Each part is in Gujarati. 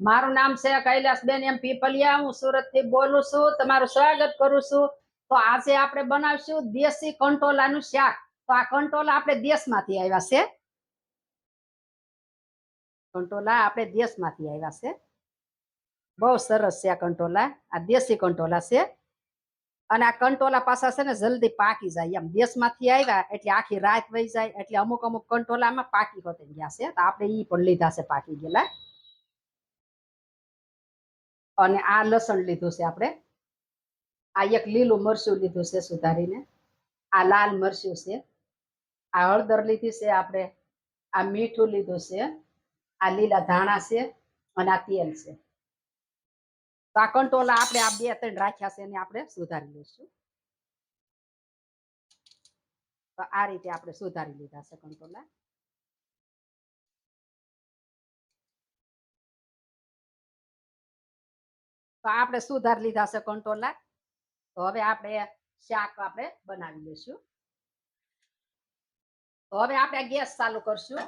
મારું નામ છે કૈલાસબેન, એમ પીપલિયા. હું સુરતથી બોલું છું. તમારું સ્વાગત કરું છું. તો આજે આપણે બનાવશું દેશી કંટોલાનું શાક. તો આ કંટોલા આપણે દેશમાંથી આવ્યા છે. કંટોલા આપણે દેશમાંથી આવ્યા છે. બહુ સરસ છે આ કંટોલા. આ દેશી કંટોલા છે. અને આ કંટોલા પાછા છે ને જલ્દી પાકી જાય. એમ દેશમાંથી આવ્યા એટલે આખી રાત વહી જાય. એટલે અમુક અમુક કંટોલામાં પાકી હોતી ગયા છે. તો આપણે એ પણ લીધા છે પાકી ગયેલા. અને આ લસણ લીધું છે આપણે. આ એક લીલું મરચું લીધું છે સુધારીને. આ લાલ મરચું છે. આ હળદર લીધી છે આપણે. આ મીઠું લીધું છે. આ લીલા ધાણા છે અને આ તેલ છે. તો આ કંટોલા આપણે આ બે ત્રણ રાખ્યા છે એને આપણે સુધારી લઈશું. તો આ રીતે આપણે સુધારી લીધા છે કંટોલા. તો આપણે સુધાર લીધા છે કંટોલા તો હવે આપણે શાક આપણે બનાવી લઈશું. તો હવે આપણે ગેસ ચાલુ કરશું.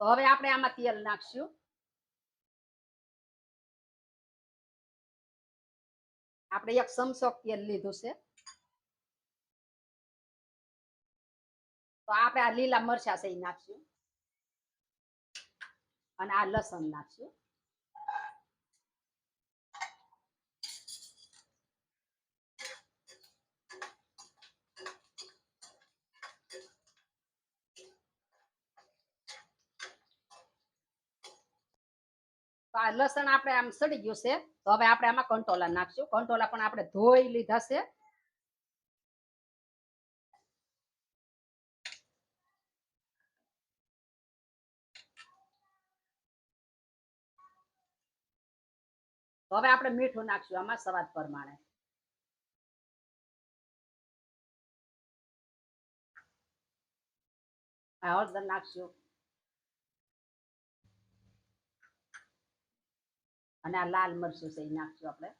તો હવે આપણે આમાં તેલ નાખશું. આપણે એક ચમચો તેલ લીધું છે. તો આપણે આ લીલા મરચા એ નાખશું. અને આ લસણ નાખશું. તો આ લસણ આપણે આમ સડી ગયું છે. તો હવે આપણે આમાં કંટોલા નાખશું. કંટોલા પણ આપણે ધોઈ લીધા છે. તો હવે આપણે મીઠું નાખશું, આમાં સ્વાદ પ્રમાણે. આ હળદર નાખશું. અને આ લાલ મરચું છે, એ નાખશું આપણે.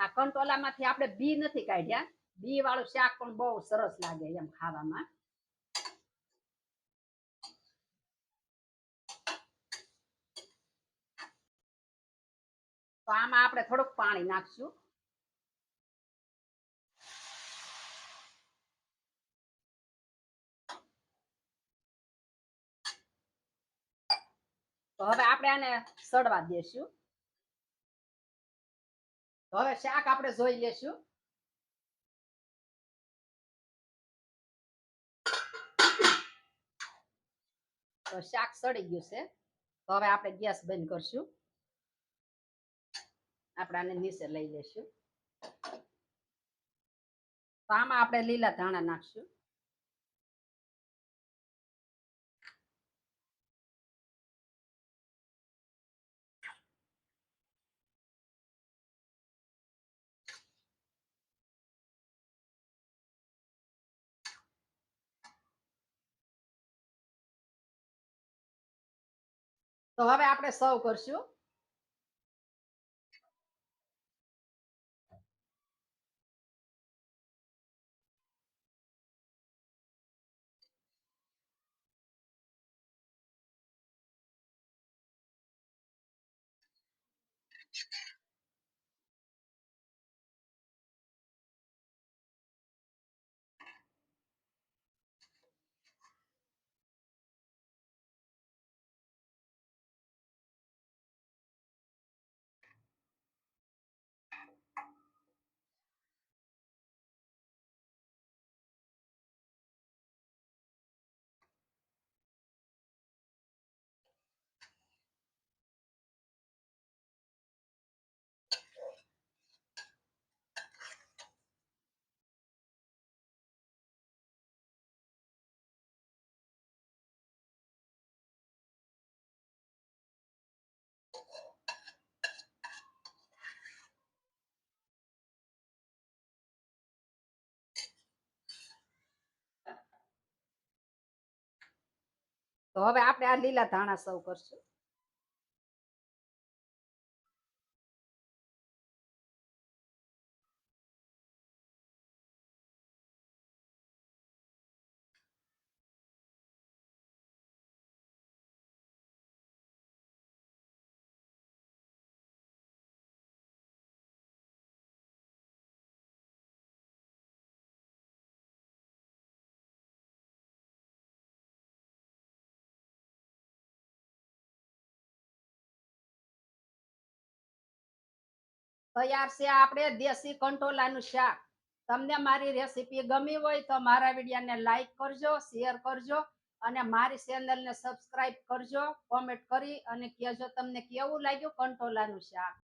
આ કંટોલામાંથી આપણે બી નથી કાઢ્યા. બી વાળું શાક પણ બહુ સરસ લાગે એમ ખાવામાં. તો આમાં આપણે થોડુંક પાણી નાખશું. તો હવે આપણે આને સડવા દેશું. હવે શાક આપણે જોઈ લેશું. તો શાક સડી ગયું છે. તો હવે આપણે ગેસ બંધ કરશું. આપણે આને નીચે લઈ લેશું. તો આમાં આપણે લીલા ધાણા નાખશું. તો હવે આપણે સર્વ કરશું. તો હવે આપણે આ લીલા ધાણા સૌ કરશું. તૈયાર છે આપણે દેશી કંટોલાનું શાક. તમને મારી રેસીપી ગમી હોય તો મારા વિડીયાને લાઈક કરજો, શેર કરજો અને મારી ચેનલને સબસ્ક્રાઇબ કરજો કોમેન્ટ કરી અને કહેજો તમને કેવું લાગ્યું કંટોલાનું શાક.